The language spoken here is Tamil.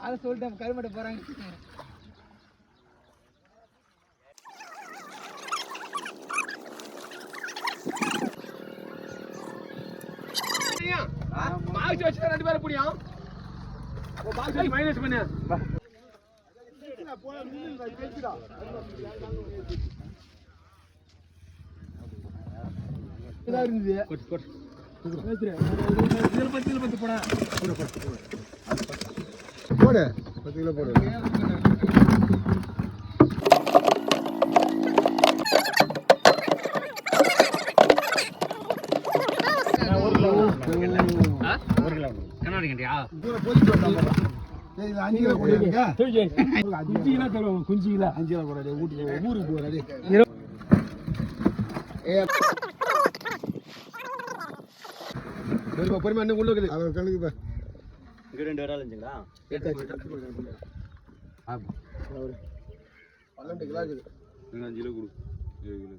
அதை சொல்லிட்டேன் கருமட்டை போறாங்க பாக்ஸ் வச்சு ரெண்டு பேரும் புடியும். பாக்ஸ் வச்சு மைனஸ் பண்ணு. இருந்தது. இதுல பத்து இதுல பத்து போடா. போடு பத்து கிலோ போடு கண்ணாடி கண்டியா அஞ்சு கிலோ போடாது ஊட்டி ஊருக்கு போறாது பொறுமை பொறுமை இங்க ரெண்டு இடம் இருந்துங்களா பன்னெண்டு கிலோ இருக்குது அஞ்சு கிலோ கொடு. ஏழு கிலோ.